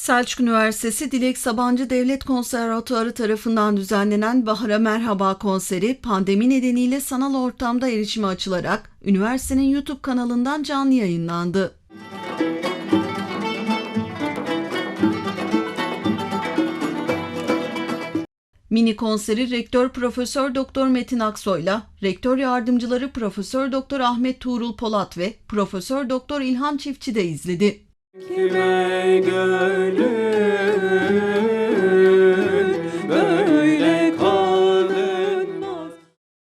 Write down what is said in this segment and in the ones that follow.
Selçuk Üniversitesi Dilek Sabancı Devlet Konservatuarı tarafından düzenlenen Bahar'a Merhaba konseri pandemi nedeniyle sanal ortamda erişime açılarak üniversitenin YouTube kanalından canlı yayınlandı. Mini konseri Rektör Profesör Doktor Metin Aksoy'la Rektör Yardımcıları Profesör Doktor Ahmet Tuğrul Polat ve Profesör Doktor İlhan Çiftçi de izledi. Kime gönül böyle kalınmaz.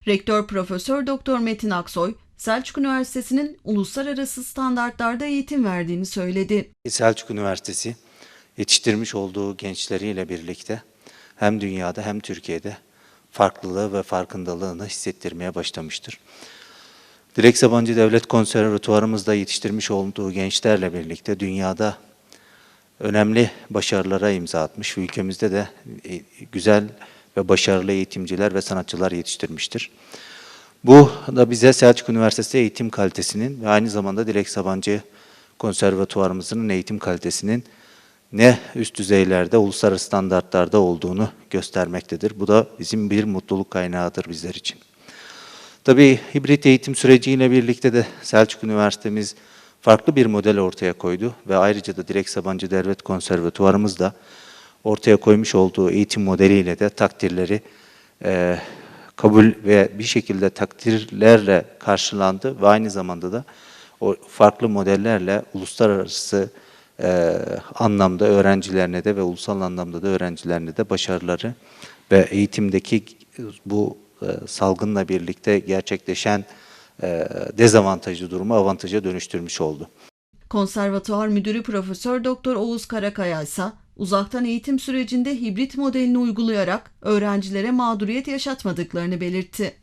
Rektör Profesör Doktor Metin Aksoy, Selçuk Üniversitesi'nin uluslararası standartlarda eğitim verdiğini söyledi. Selçuk Üniversitesi yetiştirmiş olduğu gençleriyle birlikte hem dünyada hem Türkiye'de farklılığı ve farkındalığını hissettirmeye başlamıştır. Dilek Sabancı Devlet Konservatuvarımızda yetiştirmiş olduğu gençlerle birlikte dünyada önemli başarılara imza atmış ülkemizde de e, güzel ve başarılı eğitimciler ve sanatçılar yetiştirmiştir. Bu da bize Selçuk Üniversitesi eğitim kalitesinin ve aynı zamanda Dilek Sabancı Konservatuvarımızın eğitim kalitesinin ne üst düzeylerde, uluslararası standartlarda olduğunu göstermektedir. Bu da bizim bir mutluluk kaynağıdır bizler için. Tabii hibrit eğitim süreciyle birlikte de Selçuk Üniversitemiz farklı bir model ortaya koydu ve ayrıca da Dilek Sabancı Devlet Konservatuvarımız da ortaya koymuş olduğu eğitim modeliyle de takdirleri eee, kabul ve bir şekilde takdirlerle karşılandı ve aynı zamanda da o farklı modellerle uluslararası eee, anlamda öğrencilerine de ve ulusal anlamda da öğrencilerine de başarıları ve eğitimdeki bu salgınla birlikte gerçekleşen eee, dezavantajlı durumu avantaja dönüştürmüş oldu. Konservatuar Müdürü Profesör Doktor Oğuz Karakaya ise uzaktan eğitim sürecinde hibrit modelini uygulayarak öğrencilere mağduriyet yaşatmadıklarını belirtti.